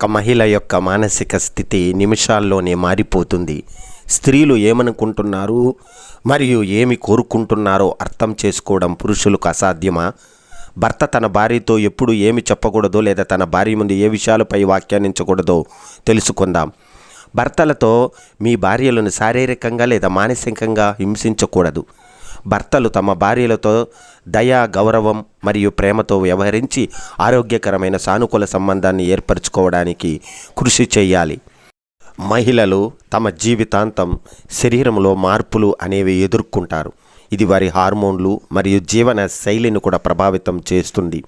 ఒక మహిళ యొక్క మానసిక స్థితి నిమిషాల్లోనే మారిపోతుంది. స్త్రీలు ఏమనుకుంటున్నారు? మరియు ఏమి కోరుకుంటున్నారో అర్థం చేసుకోవడం పురుషులకు అసాధ్యమా? భర్త తన భార్యతో ఎప్పుడు ఏమి చెప్పకూడదో లేదా తన భార్య ముందు ఏ విషయాలపై వ్యాఖ్యానించకూడదో తెలుసుకుందాం. భర్తలతో మీ భార్యలను శారీరకంగా లేదా మానసికంగా హింసించకూడదు. భర్తలు తమ భార్యలతో దయా గౌరవం మరియు ప్రేమతో వ్యవహరించి ఆరోగ్యకరమైన సానుకూల సంబంధాన్ని ఏర్పరచుకోవడానికి కృషి చేయాలి. మహిళలు తమ జీవితాంతం శరీరంలో మార్పులు అనేవి ఎదుర్కొంటారు. ఇది వారి హార్మోన్లు మరియు జీవన శైలిని కూడా ప్రభావితం చేస్తుంది.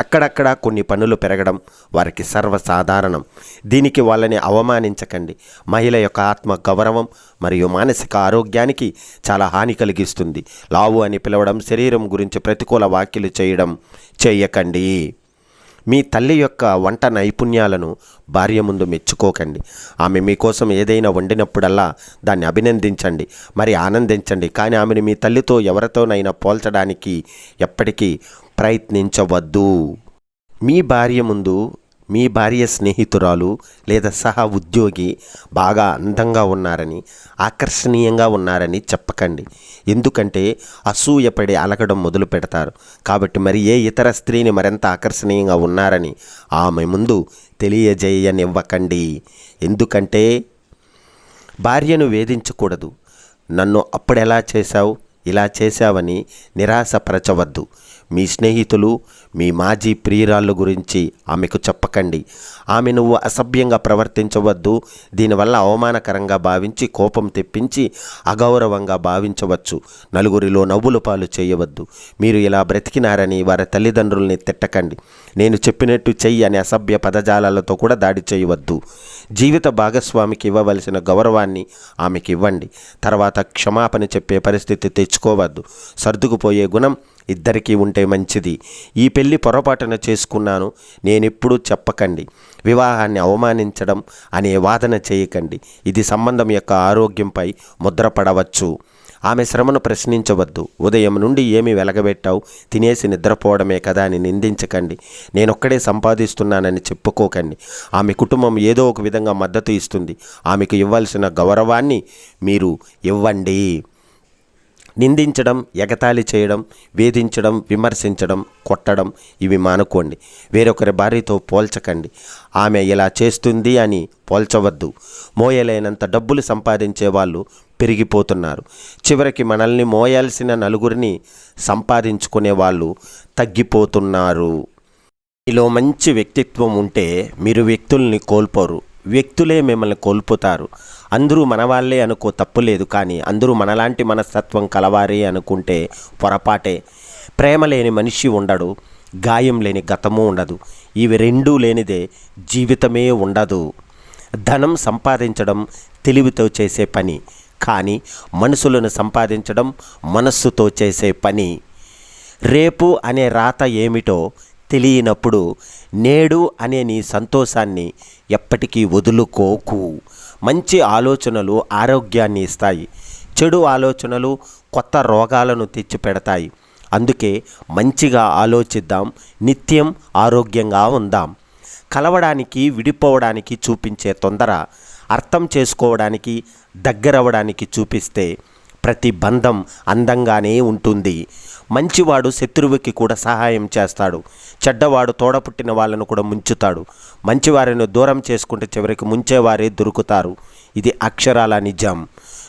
అక్కడక్కడ కొన్ని పనులు పెరగడం వారికి సర్వసాధారణం. దీనికి వాళ్ళని అవమానించకండి. మహిళ యొక్క ఆత్మ గౌరవం మరియు మానసిక ఆరోగ్యానికి చాలా హాని కలిగిస్తుంది. లావు అని పిలవడం శరీరం గురించి ప్రతికూల వ్యాఖ్యలు చేయడం చేయకండి. మీ తల్లి యొక్క వంట నైపుణ్యాలను భార్య ముందు మెచ్చుకోకండి. ఆమె మీకోసం ఏదైనా వండినప్పుడల్లా దాన్ని అభినందించండి. మరి ఆనందించండి. కానీ ఆమెను మీ తల్లితో ఎవరితోనైనా పోల్చడానికి ఎప్పటికీ ప్రయత్నించవద్దు. మీ భార్య ముందు మీ భార్య స్నేహితురాలు లేదా సహ ఉద్యోగి బాగా అందంగా ఉన్నారని ఆకర్షణీయంగా ఉన్నారని చెప్పకండి. ఎందుకంటే అసూయపడి అలగడం మొదలు పెడతారు. కాబట్టి మరి ఏ ఇతర స్త్రీని మరింత ఆకర్షణీయంగా ఉన్నారని ఆమె ముందు తెలియజేయనివ్వకండి. ఎందుకంటే భార్యను వేధించకూడదు. నన్ను అప్పుడెలా చేశావు ఇలా చేశావని నిరాశపరచవద్దు. మీ స్నేహితులు మీ మాజీ ప్రియురాళ్ళు గురించి ఆమెకు చెప్పకండి. ఆమె నువ్వు అసభ్యంగా ప్రవర్తించవద్దు. దీనివల్ల అవమానకరంగా భావించి కోపం తెప్పించి అగౌరవంగా భావించవచ్చు. నలుగురిలో నవ్వులు పాలు చేయవద్దు. మీరు ఇలా బ్రతికినారని వారి తల్లిదండ్రుల్ని తిట్టకండి. నేను చెప్పినట్టు చెయ్యి అనే అసభ్య పదజాలాలతో కూడా దాడి చేయవద్దు. జీవిత భాగస్వామికి ఇవ్వవలసిన గౌరవాన్ని ఆమెకి ఇవ్వండి తర్వాత క్షమాపణ చెప్పే పరిస్థితి తెచ్చుకోవద్దు. సర్దుకుపోయే గుణం ఇద్దరికీ ఉంటే మంచిది. ఈ పెళ్ళి పొరపాటున చేసుకున్నాను. నేనెప్పుడూ చెప్పకండి. వివాహాన్ని అవమానించడం అనే వాదన చేయకండి. ఇది సంబంధం యొక్క ఆరోగ్యంపై ముద్రపడవచ్చు. ఆమె శ్రమను ప్రశ్నించవద్దు. ఉదయం నుండి ఏమి వెలగబెట్టావు? తినేసి నిద్రపోవడమే కదా అని నిందించకండి. నేనొక్కడే సంపాదిస్తున్నానని చెప్పుకోకండి. ఆమె కుటుంబం ఏదో ఒక విధంగా మద్దతు ఇస్తుంది. ఆమెకు ఇవ్వాల్సిన గౌరవాన్ని మీరు ఇవ్వండి. నిందించడం ఎగతాళి చేయడం వేధించడం విమర్శించడం కొట్టడం ఇవి మానుకోండి. వేరొకరి భార్యతో పోల్చకండి. ఆమె ఇలా చేస్తుంది అని పోల్చవద్దు. మోయలేనంత డబ్బులు సంపాదించే వాళ్ళు పెరిగిపోతున్నారు. చివరికి మనల్ని మోయాల్సిన నలుగురిని సంపాదించుకునే వాళ్ళు తగ్గిపోతున్నారు. మీలో మంచి వ్యక్తిత్వం ఉంటే మీరు వ్యక్తుల్ని కోల్పోరు. వ్యక్తులే మిమ్మల్ని కోల్పోతారు. అందరూ మనవాళ్ళే అనుకో తప్పులేదు కానీ అందరూ మనలాంటి మనస్తత్వం కలవారే అనుకుంటే పొరపాటే. ప్రేమ లేని మనిషి ఉండడు గాయం లేని గతము ఉండదు. ఇవి రెండూ లేనిదే జీవితమే ఉండదు. ధనం సంపాదించడం తెలివితో చేసే పని కానీ మనసులను సంపాదించడం మనస్సుతో చేసే పని. రేపు అనే రాత ఏమిటో తెలియనప్పుడు నేడు అనే నీ సంతోషాన్ని ఎప్పటికీ వదులుకోకు. మంచి ఆలోచనలు ఆరోగ్యాన్ని ఇస్తాయి. చెడు ఆలోచనలు కొత్త రోగాలను తెచ్చిపెడతాయి. అందుకే మంచిగా ఆలోచిద్దాం నిత్యం ఆరోగ్యంగా ఉందాం. కలవడానికి విడిపోవడానికి చూపించే తొందర అర్థం చేసుకోవడానికి దగ్గరవడానికి చూపిస్తే ప్రతి బంధం అందంగానే ఉంటుంది. మంచివాడు శత్రువుకి కూడా సహాయం చేస్తాడు. చెడ్డవాడు తోడపుట్టిన వాళ్ళను కూడా ముంచుతాడు. మంచివారిని దూరం చేసుకుంటే చివరికి ముంచేవారే దొరుకుతారు. ఇది అక్షరాల నిజం.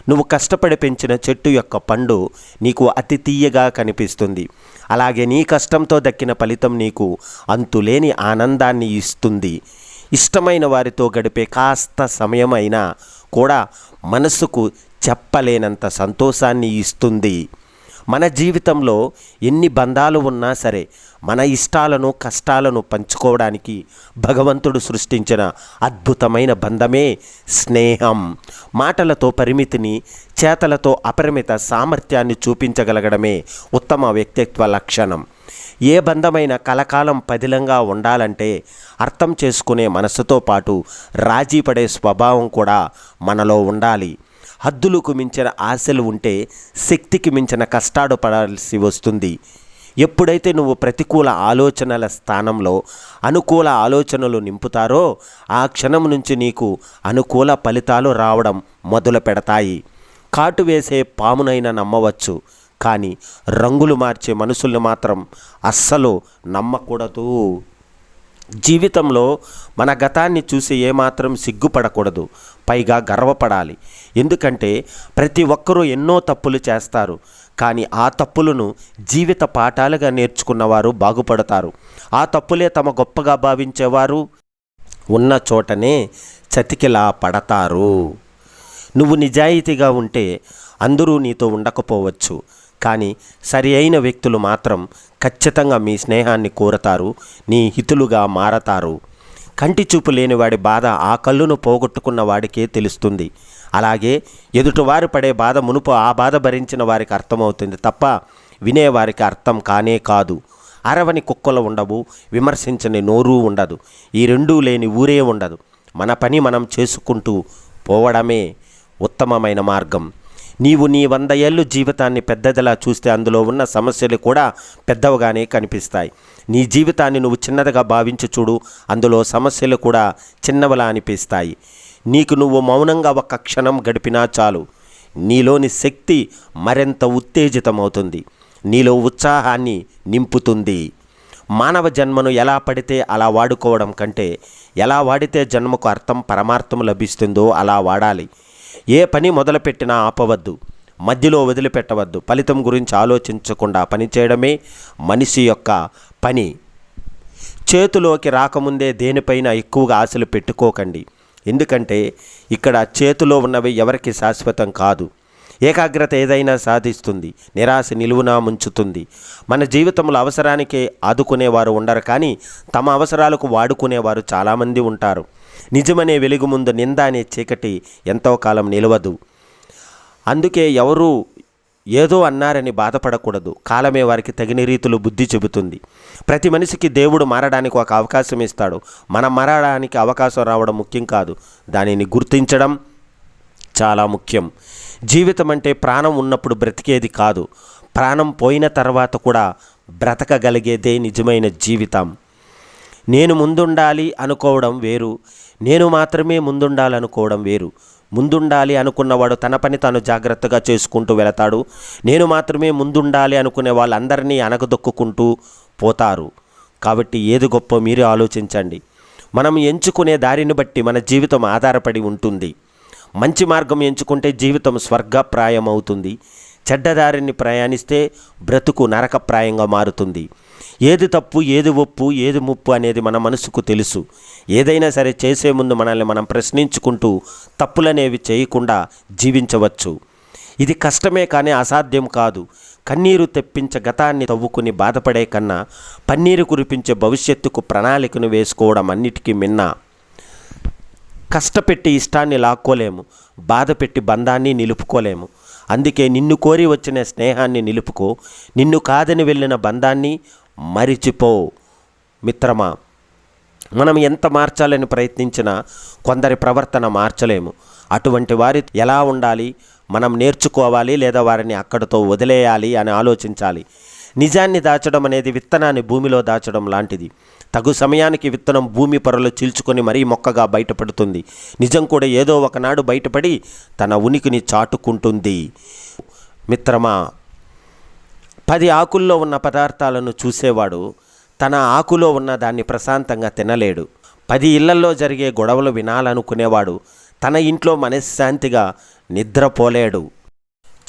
నువ్వు కష్టపడి పెంచిన చెట్టు యొక్క పండు నీకు అతి తీయగా కనిపిస్తుంది. అలాగే నీ కష్టంతో దక్కిన ఫలితం నీకు అంతులేని ఆనందాన్ని ఇస్తుంది. ఇష్టమైన వారితో గడిపే కాస్త సమయమైనా కూడా మనసుకు చెప్పలేనంత సంతోషాన్ని ఇస్తుంది. మన జీవితంలో ఎన్ని బంధాలు ఉన్నా సరే మన ఇష్టాలను కష్టాలను పంచుకోవడానికి భగవంతుడు సృష్టించిన అద్భుతమైన బంధమే స్నేహం. మాటలతో పరిమితిని చేతలతో అపరిమిత సామర్థ్యాన్ని చూపించగలగడమే ఉత్తమ వ్యక్తిత్వ లక్షణం. ఏ బంధమైన కలకాలం పదిలంగా ఉండాలంటే అర్థం చేసుకునే మనసుతో పాటు రాజీ పడే స్వభావం కూడా మనలో ఉండాలి. హద్దులకు మించిన ఆశలు ఉంటే శక్తికి మించిన కష్టాలు పడాల్సి వస్తుంది. ఎప్పుడైతే నువ్వు ప్రతికూల ఆలోచనల స్థానంలో అనుకూల ఆలోచనలు నింపుతారో ఆ క్షణం నుంచి నీకు అనుకూల ఫలితాలు రావడం మొదలు పెడతాయి. కాటు వేసే పామునైనా నమ్మవచ్చు కానీ రంగులు మార్చే మనుషుల్ని మాత్రం అస్సలు నమ్మకూడదు. జీవితంలో మన గతాన్ని చూసి ఏమాత్రం సిగ్గుపడకూడదు పైగా గర్వపడాలి. ఎందుకంటే ప్రతి ఒక్కరూ ఎన్నో తప్పులు చేస్తారు కానీ ఆ తప్పులను జీవిత పాఠాలుగా నేర్చుకున్నవారు బాగుపడతారు. ఆ తప్పులే తమ గొప్పగా భావించేవారు ఉన్న చోటనే చతికిలా పడతారు. నువ్వు నిజాయితీగా ఉంటే అందరూ నీతో ఉండకపోవచ్చు. కానీ సరి అయిన వ్యక్తులు మాత్రం ఖచ్చితంగా మీ స్నేహాన్ని కోరతారు నీ హితులుగా మారతారు. కంటి చూపు లేనివాడి బాధ ఆ కళ్ళును పోగొట్టుకున్న వాడికే తెలుస్తుంది. అలాగే ఎదుటివారు పడే బాధ మునుపు ఆ బాధ భరించిన వారికి అర్థమవుతుంది తప్ప వినేవారికి అర్థం కానే కాదు. అరవని కుక్కలు ఉండవు విమర్శించని నోరు ఉండదు ఈ రెండూ లేని ఊరే ఉండదు. మన పని మనం చేసుకుంటూ పోవడమే ఉత్తమమైన మార్గం. నీవు నీ వంద ఏళ్ళు జీవితాన్ని పెద్దదిలా చూస్తే అందులో ఉన్న సమస్యలు కూడా పెద్దవిగానే కనిపిస్తాయి. నీ జీవితాన్ని నువ్వు చిన్నదిగా భావించి చూడు అందులో సమస్యలు కూడా చిన్నవలా అనిపిస్తాయి. నీకు నువ్వు మౌనంగా ఒక క్షణం గడిపినా చాలు. నీలోని శక్తి మరింత ఉత్తేజితమవుతుంది. నీలో ఉత్సాహాన్ని నింపుతుంది. మానవ జన్మను ఎలా పడితే అలా వాడుకోవడం కంటే ఎలా వాడితే జన్మకు అర్థం పరమార్థం లభిస్తుందో అలా వాడాలి. ఏ పని మొదలుపెట్టినా ఆపవద్దు మధ్యలో వదిలిపెట్టవద్దు. ఫలితం గురించి ఆలోచించకుండా పనిచేయడమే మనిషి యొక్క పని. చేతిలోకి రాకముందే దేనిపైన ఎక్కువగా ఆశలు పెట్టుకోకండి. ఎందుకంటే ఇక్కడ చేతిలో ఉన్నవి ఎవరికి శాశ్వతం కాదు. ఏకాగ్రత ఏదైనా సాధిస్తుంది. నిరాశ నిలువునా ముంచుతుంది. మన జీవితంలో అవసరానికే ఆదుకునేవారు ఉండరు కానీ తమ అవసరాలకు వాడుకునేవారు చాలామంది ఉంటారు. నిజమనే వెలుగు ముందు నింద అనే చీకటి ఎంతో కాలం నిలవదు. అందుకే ఎవరు ఏదో అన్నారని బాధపడకూడదు. కాలమే వారికి తగిన రీతిలో బుద్ధి చెబుతుంది. ప్రతి మనిషికి దేవుడు మారడానికి ఒక అవకాశం ఇస్తాడు. మనం మారడానికి అవకాశం రావడం ముఖ్యం కాదు. దానిని గుర్తించడం చాలా ముఖ్యం. జీవితం అంటే ప్రాణం ఉన్నప్పుడు బ్రతికేది కాదు. ప్రాణం పోయిన తర్వాత కూడా బ్రతకగలిగేదే నిజమైన జీవితం. నేను ముందుండాలి అనుకోవడం వేరు. నేను మాత్రమే ముందుండాలనుకోవడం వేరు. ముందుండాలి అనుకున్నవాడు తన పని తాను జాగ్రత్తగా చేసుకుంటూ వెళతాడు. నేను మాత్రమే ముందుండాలి అనుకునే వాళ్ళందరినీ అనగదొక్కుంటూ పోతారు. కాబట్టి ఏది గొప్ప మీరే ఆలోచించండి. మనం ఎంచుకునే దారిని బట్టి మన జీవితం ఆధారపడి ఉంటుంది. మంచి మార్గం ఎంచుకుంటే జీవితం స్వర్గప్రాయం అవుతుంది చెడ్డదారిని ప్రయాణిస్తే బ్రతుకు నరకప్రాయంగా మారుతుంది. ఏది తప్పు ఏది ఒప్పు ఏది ముప్పు అనేది మన మనసుకు తెలుసు. ఏదైనా సరే చేసే ముందు మనల్ని మనం ప్రశ్నించుకుంటూ తప్పులనేవి చేయకుండా జీవించవచ్చు. ఇది కష్టమే కానీ అసాధ్యం కాదు. కన్నీరు తెప్పించే గతాన్ని తవ్వుకుని బాధపడే కన్నా పన్నీరు కురిపించే భవిష్యత్తుకు ప్రణాళికను వేసుకోవడం అన్నిటికీ మిన్నా కష్టపెట్టి ఇష్టాన్ని లాక్కోలేము బాధ పెట్టి బంధాన్ని నిలుపుకోలేము. అందుకే నిన్ను కోరి వచ్చిన స్నేహాన్ని నిలుపుకో నిన్ను కాదని వెళ్ళిన బంధాన్ని మరిచిపో. మిత్రమా మనం ఎంత మార్చాలని ప్రయత్నించినా కొందరి ప్రవర్తన మార్చలేము. అటువంటి వారి ఎలా ఉండాలి? మనం నేర్చుకోవాలి లేదా వారిని అక్కడితో వదిలేయాలి అని ఆలోచించాలి. నిజాన్ని దాచడం అనేది విత్తనాన్ని భూమిలో దాచడం లాంటిది. తగు సమయానికి విత్తనం భూమి పొరలో చీల్చుకొని మరీ మొక్కగా బయటపడుతుంది. నిజం కూడా ఏదో ఒకనాడు బయటపడి తన ఉనికిని చాటుకుంటుంది. మిత్రమా పది ఆకుల్లో ఉన్న పదార్థాలను చూసేవాడు తన ఆకులో ఉన్న దాన్ని ప్రశాంతంగా తినలేడు. పది ఇళ్ళల్లో జరిగే గొడవలు వినాలనుకునేవాడు తన ఇంట్లో మనశ్శాంతిగా నిద్రపోలేడు.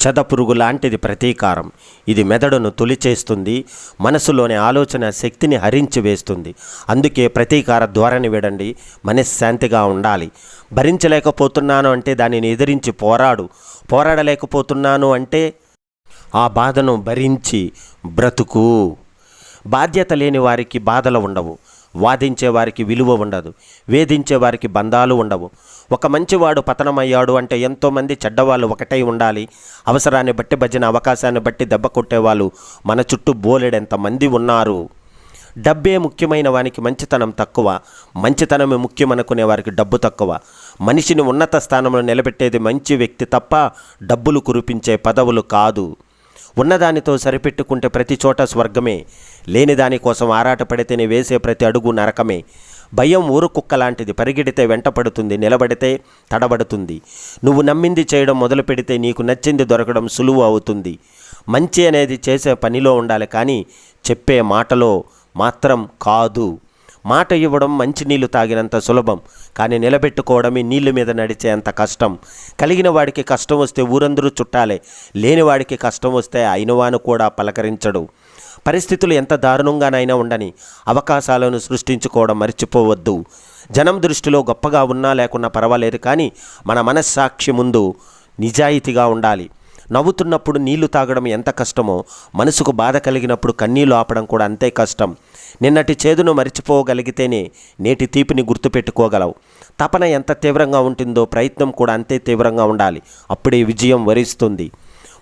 చెదపురుగు లాంటిది ప్రతీకారం. ఇది మెదడును తొలిచేస్తుంది మనసులోని ఆలోచన శక్తిని హరించి వేస్తుంది. అందుకే ప్రతీకార ధోరణి విడండి మనశ్శాంతిగా ఉండాలి. భరించలేకపోతున్నాను అంటే దానిని ఎదిరించి పోరాడు. పోరాడలేకపోతున్నాను అంటే ఆ బాధను భరించి బ్రతుకు. బాధ్యత లేని వారికి బాధలు ఉండవు. వాదించే వారికి విలువ ఉండదు వేధించే వారికి బంధాలు ఉండవు. ఒక మంచివాడు పతనమయ్యాడు అంటే ఎంతోమంది చెడ్డవాళ్ళు ఒకటై ఉండాలి. అవసరాన్ని బట్టి భజన అవకాశాన్ని బట్టి దెబ్బ కొట్టేవాళ్ళు మన చుట్టూ బోలెడెంత మంది ఉన్నారు. డబ్బే ముఖ్యమైన వానికి మంచితనం తక్కువ మంచితనమే ముఖ్యమనుకునే వారికి డబ్బు తక్కువ. మనిషిని ఉన్నత స్థానంలో నిలబెట్టేది మంచి వ్యక్తి తప్ప డబ్బులు కురిపించే పదవులు కాదు. ఉన్నదానితో సరిపెట్టుకుంటే ప్రతి చోట స్వర్గమే. లేని దానికోసం ఆరాటపడితేనే వేసే ప్రతి అడుగు నరకమే. భయం ఊరు కుక్క లాంటిది. పరిగెడితే వెంటపడుతుంది నిలబడితే తడబడుతుంది. నువ్వు నమ్మింది చేయడం మొదలు పెడితే నీకు నచ్చింది దొరకడం సులువు అవుతుంది. మంచి అనేది చేసే పనిలో ఉండాలి కానీ చెప్పే మాటలో మాత్రం కాదు. మాట ఇవ్వడం మంచినీళ్ళు తాగినంత సులభం. కానీ నిలబెట్టుకోవడమే నీళ్ళ మీద నడిచే అంత కష్టం. కలిగిన వాడికి కష్టం వస్తే ఊరందరూ చుట్టాలే. లేని వాడికి కష్టం వస్తే అయినవాను కూడా పలకరించడు. పరిస్థితులు ఎంత దారుణంగానైనా ఉండని అవకాశాలను సృష్టించుకోవడం మర్చిపోవద్దు. జనం దృష్టిలో గొప్పగా ఉన్నా లేకున్నా పర్వాలేదు కానీ మన మనస్సాక్షి ముందు నిజాయితీగా ఉండాలి. నవ్వుతున్నప్పుడు నీళ్ళు తాగడం ఎంత కష్టమో మనసుకు బాధ కలిగినప్పుడు కన్నీళ్ళు ఆపడం కూడా అంతే కష్టం. నిన్నటి చేదును మరిచిపోగలిగితేనే నేటి తీపిని గుర్తుపెట్టుకోగలవు. తపన ఎంత తీవ్రంగా ఉంటుందో ప్రయత్నం కూడా అంతే తీవ్రంగా ఉండాలి. అప్పుడే విజయం వరిస్తుంది.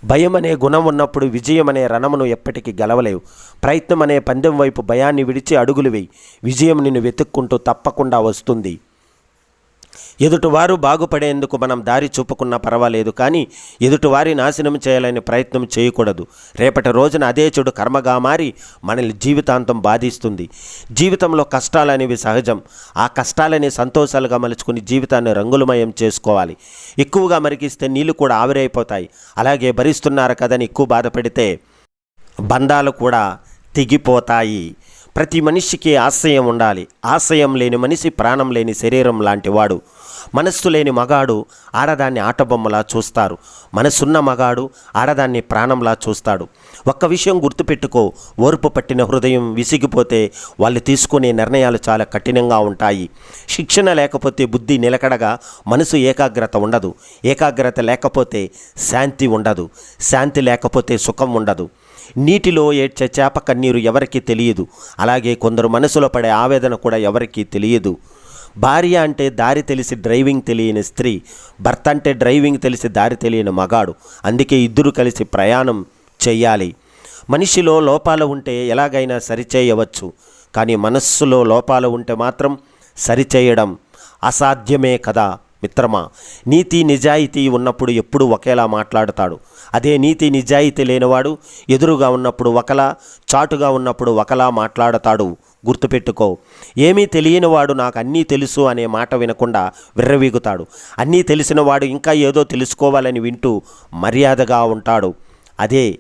భయం అనే గుణం ఉన్నప్పుడు విజయం అనే రణమును ఎప్పటికీ గెలవలేవు. ప్రయత్నం అనే పందెం వైపు భయాన్ని విడిచి అడుగులు వేయి. విజయం నిన్ను వెతుక్కుంటూ తప్పకుండా వస్తుంది. ఎదుటివారు బాగుపడేందుకు మనం దారి చూపుకున్నా పర్వాలేదు కానీ ఎదుటివారి నాశనం చేయాలని ప్రయత్నం చేయకూడదు. రేపటి రోజున అదే చెడు కర్మగా మారి మనల్ని జీవితాంతం బాధిస్తుంది. జీవితంలో కష్టాలనేవి సహజం. ఆ కష్టాలని సంతోషాలుగా మలుచుకుని జీవితాన్ని రంగులమయం చేసుకోవాలి. ఎక్కువగా మరిగిస్తే నీళ్ళు కూడా ఆవిరైపోతాయి. అలాగే భరిస్తున్నారు కదని ఎక్కువ బాధపడితే బంధాలు కూడా తెగిపోతాయి. ప్రతి మనిషికి ఆశయం ఉండాలి. ఆశయం లేని మనిషి ప్రాణం లేని శరీరం లాంటివాడు మనస్సు లేని మగాడు ఆడదాన్ని ఆటబొమ్మలా చూస్తారు. మనసున్న మగాడు ఆడదాన్ని ప్రాణంలా చూస్తాడు. ఒక్క విషయం గుర్తుపెట్టుకో ఓర్పు పట్టిన హృదయం విసిగిపోతే వాళ్ళు తీసుకునే నిర్ణయాలు చాలా కఠినంగా ఉంటాయి. శిక్షణ లేకపోతే బుద్ధి నిలకడగా మనసు ఏకాగ్రత ఉండదు. ఏకాగ్రత లేకపోతే శాంతి ఉండదు. శాంతి లేకపోతే సుఖం ఉండదు. నీటిలో ఏడ్చే చేప కన్నీరు ఎవరికీ తెలియదు. అలాగే కొందరు మనసులో పడే ఆవేదన కూడా ఎవరికీ తెలియదు. భార్య అంటే దారి తెలిసి డ్రైవింగ్ తెలియని స్త్రీ భర్త అంటే డ్రైవింగ్ తెలిసి దారి తెలియని మగాడు. అందుకే ఇద్దరు కలిసి ప్రయాణం చెయ్యాలి. మనిషిలో లోపాలు ఉంటే ఎలాగైనా సరిచేయవచ్చు. కానీ మనస్సులో లోపాలు ఉంటే మాత్రం సరిచేయడం అసాధ్యమే కదా మిత్రమా? నీతి నిజాయితీ ఉన్నప్పుడు ఎప్పుడు ఒకేలా మాట్లాడతాడు. అదే నీతి నిజాయితీ లేనివాడు ఎదురుగా ఉన్నప్పుడు ఒకలా చాటుగా ఉన్నప్పుడు ఒకలా మాట్లాడతాడు. గుర్తుపెట్టుకో. ఏమీ తెలియనివాడు నాకు అన్నీ తెలుసు అనే మాట వినకుండా విర్రవీగుతాడు. అన్నీ తెలిసినవాడు ఇంకా ఏదో తెలుసుకోవాలని వింటూ మర్యాదగా ఉంటాడు. అదే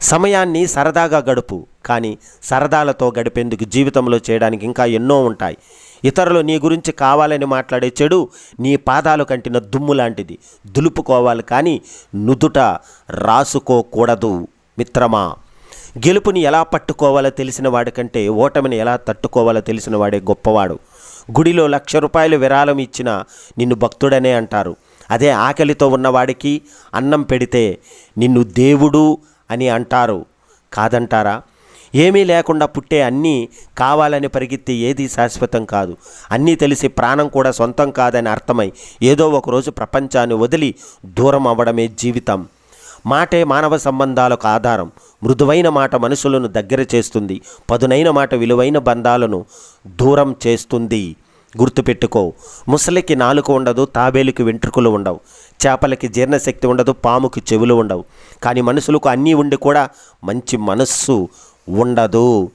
సమయాన్ని సరదాగా గడుపు. కానీ సరదాలతో గడిపేందుకు జీవితంలో చేయడానికి ఇంకా ఎన్నో ఉంటాయి. ఇతరులు నీ గురించి కావాలని మాట్లాడే చెడు నీ పాదాలు కంటిన దుమ్ము లాంటిది. దులుపుకోవాలి కానీ నుదుట రాసుకోకూడదు మిత్రమా. గెలుపుని ఎలా పట్టుకోవాలో తెలిసిన వాడికంటే ఓటమిని ఎలా తట్టుకోవాలో తెలిసిన వాడే గొప్పవాడు. గుడిలో లక్ష రూపాయలు విరాళం ఇచ్చిన నిన్ను భక్తుడనే అంటారు. అదే ఆకలితో ఉన్నవాడికి అన్నం పెడితే నిన్ను దేవుడు అని అంటారు. కాదంటారా? ఏమీ లేకుండా పుట్టే అన్నీ కావాలని పరిగెత్తి ఏది శాశ్వతం కాదు. అన్నీ తెలిసి ప్రాణం కూడా సొంతం కాదని అర్థమై ఏదో ఒకరోజు ప్రపంచాన్ని వదిలి దూరం అవ్వడమే జీవితం. మాటే మానవ సంబంధాలకు ఆధారం. మృదువైన మాట మనుషులను దగ్గర చేస్తుంది. పదునైన మాట విలువైన బంధాలను దూరం చేస్తుంది. గుర్తుపెట్టుకో ముసలికి నాలుక ఉండదు తాబేలుకి వెంట్రుకలు ఉండవు. చేపలకి జీర్ణశక్తి ఉండదు పాముకి చెవులు ఉండవు. కానీ మనుషులకు అన్నీ ఉండి కూడా మంచి మనస్సు ఉండదు.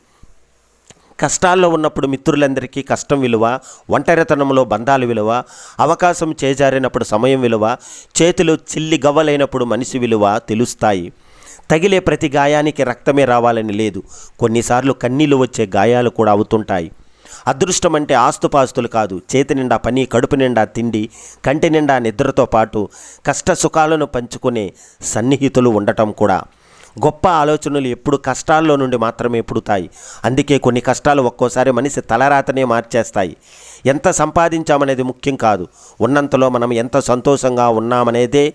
కష్టాల్లో ఉన్నప్పుడు మిత్రులందరికీ కష్టం విలువ ఒంటరితనంలో బంధాలు విలువ అవకాశం చేజారినప్పుడు సమయం విలువ చేతిలో చిల్లి గవ్వలైనప్పుడు మనిషి విలువ తెలుస్తాయి. తగిలే ప్రతి గాయానికి రక్తమే రావాలని లేదు. కొన్నిసార్లు కన్నీళ్ళు వచ్చే గాయాలు కూడా అవుతుంటాయి. అదృష్టం అంటే ఆస్తుపాస్తులు కాదు. చేతి నిండా పని కడుపు నిండా తిండి కంటి నిండా నిద్రతో పాటు కష్ట సుఖాలను పంచుకునే సన్నిహితులు ఉండటం కూడా. గొప్ప ఆలోచనలు ఎప్పుడు కష్టాల్లో నుండి మాత్రమే పుడతాయి. అందుకే కొన్ని కష్టాలు ఒక్కోసారి మనిషి తలరాతనే మార్చేస్తాయి. ఎంత సంపాదించామనేది ముఖ్యం కాదు. ఉన్నంతలో మనం ఎంత సంతోషంగా ఉన్నామనేదే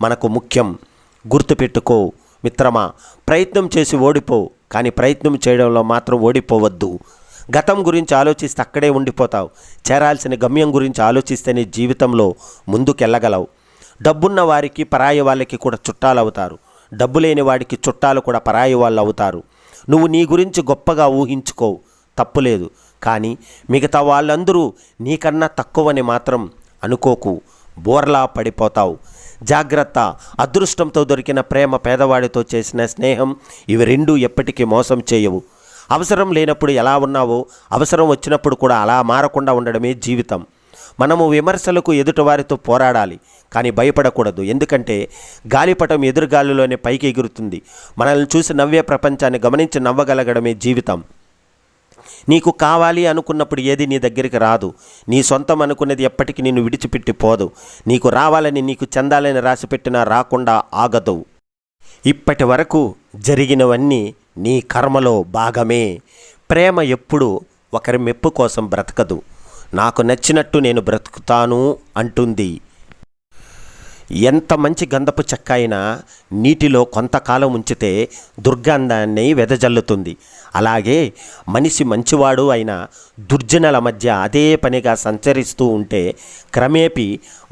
మనకు ముఖ్యం. గుర్తుపెట్టుకో మిత్రమా ప్రయత్నం చేసి ఓడిపో కానీ ప్రయత్నం చేయడంలో మాత్రం ఓడిపోవద్దు. గతం గురించి ఆలోచిస్తే అక్కడే ఉండిపోతావు. చేరాల్సిన గమ్యం గురించి ఆలోచిస్తేనే జీవితంలో ముందుకెళ్ళగలవు. డబ్బున్న వారికి పరాయి వాళ్ళకి కూడా చుట్టాలవుతారు. డబ్బు లేని వాడికి చుట్టాలు కూడా పరాయి వాళ్ళు అవుతారు. నువ్వు నీ గురించి గొప్పగా ఊహించుకో తప్పులేదు కానీ మిగతా వాళ్ళందరూ నీకన్నా తక్కువని మాత్రం అనుకోకు. బోర్లా పడిపోతావు. జాగ్రత్త. అదృష్టంతో దొరికిన ప్రేమ పేదవాడితో చేసిన స్నేహం ఇవి రెండూ ఎప్పటికీ మోసం చేయవు. అవసరం లేనప్పుడు ఎలా ఉన్నావో అవసరం వచ్చినప్పుడు కూడా అలా మారకుండా ఉండడమే జీవితం. మనము విమర్శలకు ఎదుటివారితో పోరాడాలి కానీ భయపడకూడదు. ఎందుకంటే గాలిపటం ఎదురుగాలిలోనే పైకి ఎగురుతుంది. మనల్ని చూసి నవ్వే ప్రపంచాన్ని గమనించి నవ్వగలగడమే జీవితం. నీకు కావాలి అనుకున్నప్పుడు ఏది నీ దగ్గరికి రాదు. నీ సొంతం అనుకున్నది ఎప్పటికీ నిన్ను విడిచిపెట్టి పోదు. నీకు రావాలని నీకు చెందాలని రాసిపెట్టినా రాకుండా ఆగదు. ఇప్పటి వరకు జరిగినవన్నీ నీ కర్మలో భాగమే. ప్రేమ ఎప్పుడు ఒకరి మెప్పు కోసం బ్రతకదు. నాకు నచ్చినట్టు నేను బ్రతుకుతాను అంటుంది. ఎంత మంచి గంధపు చెక్క అయినా నీటిలో కొంతకాలం ఉంచితే దుర్గంధాన్ని వెదజల్లుతుంది. అలాగే మనిషి మంచివాడు అయిన దుర్జనుల మధ్య అదే పనిగా సంచరిస్తూ ఉంటే క్రమేపీ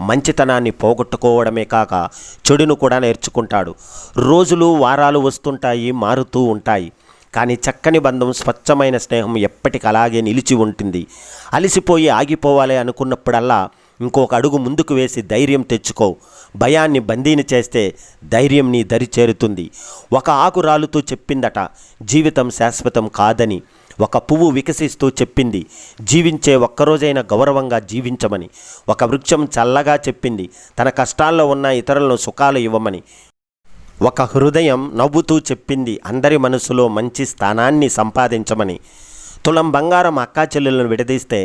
మంచితనాన్ని పోగొట్టుకోవడమే కాక చెడును కూడా నేర్చుకుంటాడు. రోజులు వారాలు వస్తుంటాయి మారుతూ ఉంటాయి. కానీ చక్కని బంధం స్వచ్ఛమైన స్నేహం ఎప్పటికి అలాగే నిలిచి ఉంటుంది. అలసిపోయి ఆగిపోవాలి అనుకున్నప్పుడల్లా ఇంకొక అడుగు ముందుకు వేసి ధైర్యం తెచ్చుకో. భయాన్ని బందీని చేస్తే ధైర్యం నీ దరి చేరుతుంది. ఒక ఆకు రాలుతూ చెప్పిందట జీవితం శాశ్వతం కాదని. ఒక పువ్వు వికసిస్తూ చెప్పింది జీవించే ఒక్కరోజైనా గౌరవంగా జీవించమని. ఒక వృక్షం చల్లగా చెప్పింది తన కష్టాల్లో ఉన్న ఇతరులను సుఖాలు ఇవ్వమని. ఒక హృదయం నవ్వుతూ చెప్పింది అందరి మనసులో మంచి స్థానాన్ని సంపాదించమని. తులం బంగారం అక్కా చెల్లెలను విడదీస్తే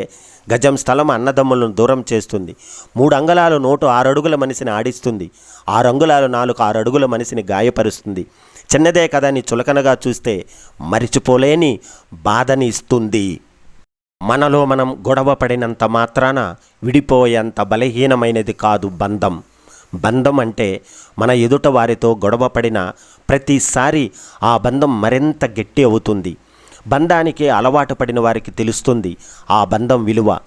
గజం స్థలం అన్నదమ్ములను దూరం చేస్తుంది. మూడు అంగుళాలు నోటు ఆరు అడుగుల మనిషిని ఆడిస్తుంది. ఆరు అంగుళాలు నాలుగు ఆరు అడుగుల మనిషిని గాయపరుస్తుంది. చిన్నదే కదా అని చులకనగా చూస్తే మరిచిపోలేని బాధని ఇస్తుంది మనలో మనం గొడవ పడినంత మాత్రాన విడిపోయేంత బలహీనమైనది కాదు బంధం. బంధం అంటే మన ఎదుట వారితో గొడవపడిన ప్రతిసారి ఆ బంధం మరింత గట్టి అవుతుంది. బంధానికి అలవాటు పడిన వారికి తెలుస్తుంది ఆ బంధం విలువ.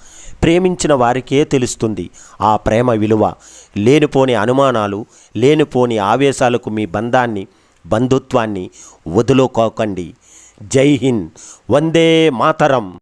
ప్రేమించిన వారికే తెలుస్తుంది ఆ ప్రేమ విలువ. లేనిపోని అనుమానాలు లేనిపోని ఆవేశాలకు మీ బంధాన్ని బంధుత్వాన్ని వదులుకోకండి. జై హింద్. వందే మాతరం.